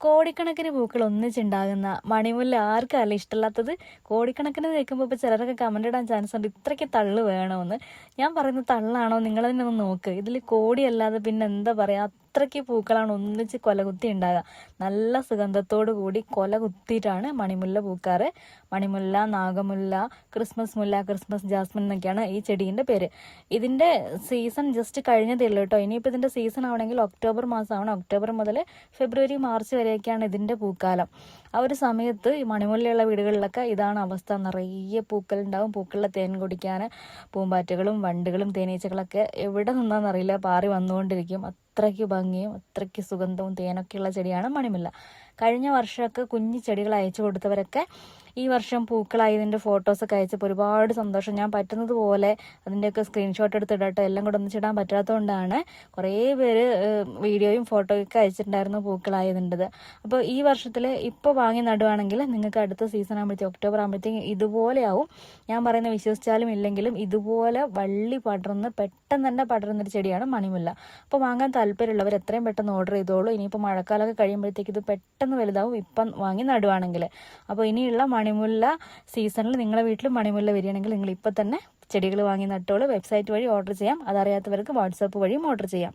കോടിക്കണക്കിന് പൂക്കൾ ഒന്നിച്ചുണ്ടാകുന്ന മണിമുല്ല ആർക്കല്ല ഇഷ്ടമില്ലാത്തത്. കോടിക്കണക്കിന് നിൽക്കുമ്പോൾ ഇപ്പോൾ ചിലരൊക്കെ കമന്റ് ഇടാൻ ചാൻസ് ഉണ്ട്. ഇത്രയ്ക്ക് തള്ളു വേണമെന്ന് ഞാൻ പറയുന്ന തള്ളാണോ? നിങ്ങളതിനെ ഒന്ന് നോക്ക്. ഇതിൽ കോടിയല്ലാതെ പിന്നെ എന്താ പറയുക അത്രയ്ക്ക് പൂക്കളാണ് ഒന്നിച്ച് കൊലകുത്തി ഉണ്ടാകുക നല്ല സുഗന്ധത്തോടു കൂടി കൊല കുത്തിയിട്ടാണ് മണിമുല്ല പൂക്കാറ്. മണിമുല്ല നാഗമുല്ല ക്രിസ്മസ് മുല്ല ക്രിസ്മസ് ജാസ്മിൻ എന്നൊക്കെയാണ് ഈ ചെടീന്റെ പേര്. ഇതിന്റെ സീസൺ ജസ്റ്റ് കഴിഞ്ഞതേ ഉള്ളൂ കേട്ടോ. ഇനിയിപ്പോൾ ഇതിന്റെ സീസൺ ആവണമെങ്കിൽ ഒക്ടോബർ മാസമാണ്. ഒക്ടോബർ മുതൽ ഫെബ്രുവരി മാർച്ച് വരെയൊക്കെയാണ് ഇതിന്റെ പൂക്കാലം. ആ ഒരു സമയത്ത് ഈ മണിമുല്ലയുള്ള വീടുകളിലൊക്കെ ഇതാണ് അവസ്ഥ. നിറയെ പൂക്കളുണ്ടാവും. പൂക്കളിലെ തേൻ കുടിക്കാൻ പൂമ്പാറ്റകളും വണ്ടുകളും തേനീച്ചകളൊക്കെ എവിടെ നിന്നാണെന്നറിയില്ല. പാറി വന്നുകൊണ്ടിരിക്കും. അത്രയ്ക്ക് ഭംഗിയും അത്രയ്ക്ക് സുഗന്ധവും തേനൊക്കെയുള്ള ചെടിയാണ് മണിമുല്ല. കഴിഞ്ഞ വർഷമൊക്കെ കുഞ്ഞു ചെടികൾ അയച്ചു കൊടുത്തവരൊക്കെ ഈ വർഷം പൂക്കളായതിന്റെ ഫോട്ടോസൊക്കെ അയച്ചപ്പോൾ ഒരുപാട് സന്തോഷം. ഞാൻ പറ്റുന്നത് പോലെ അതിന്റെയൊക്കെ സ്ക്രീൻഷോട്ട് എടുത്ത് ഇടട്ടെ എല്ലാം കൂടെ ഒന്നിച്ചിടാൻ പറ്റാത്തതുകൊണ്ടാണ് കുറേ പേര് വീഡിയോയും ഫോട്ടോയൊക്കെ അയച്ചിട്ടുണ്ടായിരുന്നു പൂക്കളായതിന്റെത് അപ്പോൾ ഈ വർഷത്തിൽ ഇപ്പോൾ വാങ്ങി നടുവാണെങ്കിൽ നിങ്ങൾക്ക് അടുത്ത സീസൺ ആകുമ്പോഴത്തേക്കും ഒക്ടോബർ ആകുമ്പോഴത്തേക്കും ഇതുപോലെയാവും. ഞാൻ പറയുന്ന വിശ്വസിച്ചാലും ഇല്ലെങ്കിലും ഇതുപോലെ വള്ളി പടർന്ന് പെട്ടെന്ന് തന്നെ പടരുന്നൊരു ചെടിയാണ് മണിമുല്ല. അപ്പോൾ വാങ്ങാൻ താല്പര്യമുള്ളവർ എത്രയും പെട്ടെന്ന് ഓർഡർ ചെയ്തോളൂ. ഇനിയിപ്പോൾ മഴക്കാലമൊക്കെ കഴിയുമ്പോഴത്തേക്ക് ഇത് പെട്ടെന്ന് വലുതാവും. ഇപ്പം വാങ്ങി നടുവാണെങ്കിൽ. അപ്പോൾ ഇനിയുള്ള മണിമുല്ല സീസണിൽ നിങ്ങളുടെ വീട്ടിൽ മണിമുല്ല വരികയാണെങ്കിൽ നിങ്ങൾ ഇപ്പം തന്നെ ചെടികൾ വാങ്ങി നട്ടോളൂ. വെബ്സൈറ്റ് വഴി ഓർഡർ ചെയ്യാം. അതറിയാത്തവർക്ക് വാട്സാപ്പ് വഴിയും ഓർഡർ ചെയ്യാം.